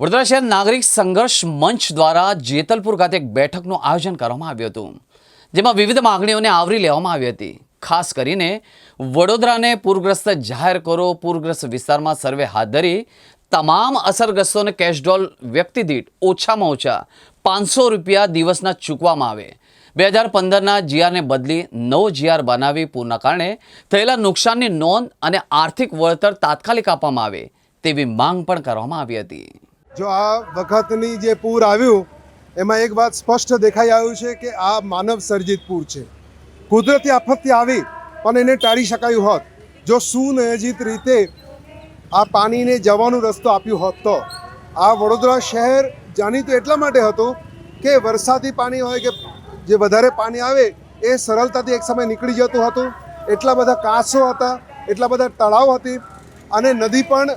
વડોદરા શહેર નાગરિક સંઘર્ષ મંચ દ્વારા જેતલપુર ખાતે એક બેઠકનું આયોજન કરવામાં આવ્યું હતું, જેમાં વિવિધ માંગણીઓને આવરી લેવામાં આવી હતી. ખાસ કરીને, વડોદરાને પૂરગ્રસ્ત જાહેર કરો, પૂરગ્રસ્ત વિસ્તારમાં સર્વે હાથ ધરી, તમામ અસરગ્રસ્તોને કેશડોલ વ્યક્તિ દીઠ ઓછામાં ઓછા પાંચસો રૂપિયા દિવસના ચૂકવામાં આવે. બે હજાર પંદરના જીઆરને બદલી નવો જીઆર બનાવી પૂરના કારણે થયેલા નુકસાનની નોંધ અને આર્થિક વળતર તાત્કાલિક આપવામાં આવે તેવી માંગ પણ કરવામાં આવી હતી. જો આ વખતની જે પૂર આવ્યું, એમાં એક વાત સ્પષ્ટ દેખાઈ આવ્યું છે કે આ માનવ સર્જિત પૂર છે. કુદરતી આફતથી આવી, પણ એને ટાળી શકાયું હોત. જો સુનિયોજિત રીતે આ પાણીને જવાનો રસ્તો આપ્યો હોત તો. આ વડોદરા શહેર જાણીતું એટલા માટે હતું કે વરસાદી પાણી હોય કે જે વધારે પાણી આવે, એ સરળતાથી એક સમય નીકળી જતું હતું. એટલા બધા કાંસો હતા, એટલા બધા તળાવ હતી, અને નદી પણ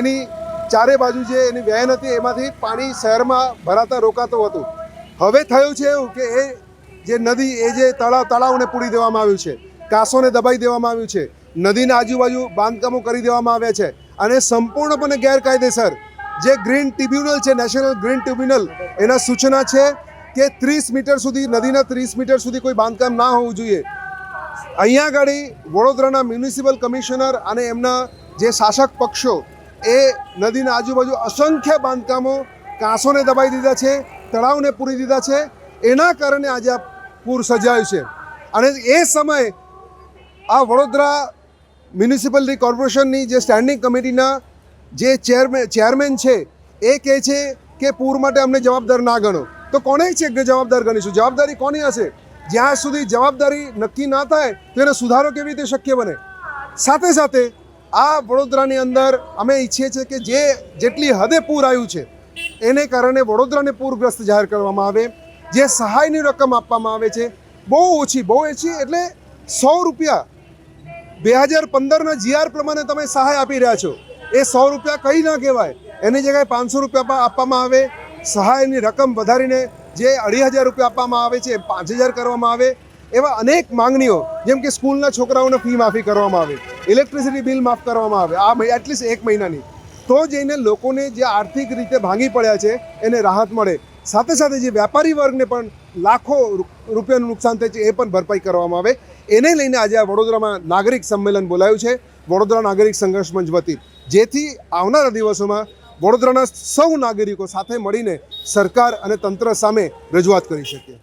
એની ચારે બાજુ જે એની વહેન હતી, એમાંથી પાણી શહેરમાં ભરાતા રોકાતું હતું. હવે થયું છે એવું કે એ જે નદી, એ જે તળાવ, તળાવને પૂરી દેવામાં આવ્યું છે, કાંસોને દબાઈ દેવામાં આવ્યું છે, નદીના આજુબાજુ બાંધકામો કરી દેવામાં આવ્યા છે અને સંપૂર્ણપણે ગેરકાયદેસર જે ગ્રીન ટ્રિબ્યુનલ છે, નેશનલ ગ્રીન ટ્રિબ્યુનલ, એના સૂચના છે કે ત્રીસ મીટર સુધી, નદીના ત્રીસ મીટર સુધી કોઈ બાંધકામ ના હોવું જોઈએ. અહીંયા આગળ વડોદરાના મ્યુનિસિપલ કમિશનર અને એમના જે શાસક પક્ષો એ નદીના આજુબાજુ અસંખ્ય બાંધકામો કાંસોને દબાઈ દીધા છે, તળાવને પૂરી દીધા છે. એના કારણે આજે આ પૂર સર્જાયું છે. અને એ સમયે આ વડોદરા મ્યુનિસિપલ કોર્પોરેશનની જે સ્ટેન્ડિંગ કમિટીના જે ચેરમેન ચેરમેન છે, એ કહે છે કે પૂર માટે અમને જવાબદાર ના ગણો. તો કોને છે કે જવાબદાર ગણીશું? જવાબદારી કોની હશે? જ્યાં સુધી જવાબદારી નક્કી ના થાય, તો એનો સુધારો કેવી રીતે શક્ય બને? સાથે સાથે આ વડોદરાની અંદર અમે ઈચ્છીએ છીએ કે જે જેટલી હદે પૂર આવ્યું છે, એને કારણે વડોદરાને પૂરગ્રસ્ત જાહેર કરવામાં આવે. જે સહાયની રકમ આપવામાં આવે છે, બહુ ઓછી બહુ ઓછી એટલે સો રૂપિયા. બે હજાર પંદરના જીઆર પ્રમાણે તમે સહાય આપી રહ્યા છો. એ સો રૂપિયા કંઈ ના કહેવાય. એની જગ્યાએ પાંચસો રૂપિયા આપવામાં આવે. સહાયની રકમ વધારીને જે અઢી હજાર રૂપિયા આપવામાં આવે છે પાંચ હજાર કરવામાં આવે. એવા અનેક માંગણીઓ, જેમ કે સ્કૂલના છોકરાઓને ફી માફી કરવામાં આવે. ઇલેક્ટ્રિસિટી બિલ માફ કરવામાં આવે, આ એટલીસ્ટ એક મહિનાની. તો જઈને લોકોને જે આર્થિક રીતે ભાંગી પડ્યા છે, એને રાહત મળે. સાથે સાથે જે વ્યાપારી વર્ગને પણ લાખો રૂપિયાનું નુકસાન થાય છે, એ પણ ભરપાઈ કરવામાં આવે. એને લઈને આજે આ વડોદરામાં નાગરિક સંમેલન બોલાયું છે, વડોદરા નાગરિક સંઘર્ષ મંચ વતી. જેથી આવનારા દિવસોમાં વડોદરાના સૌ નાગરિકો સાથે મળીને સરકાર અને તંત્ર સામે રજૂઆત કરી શકીએ.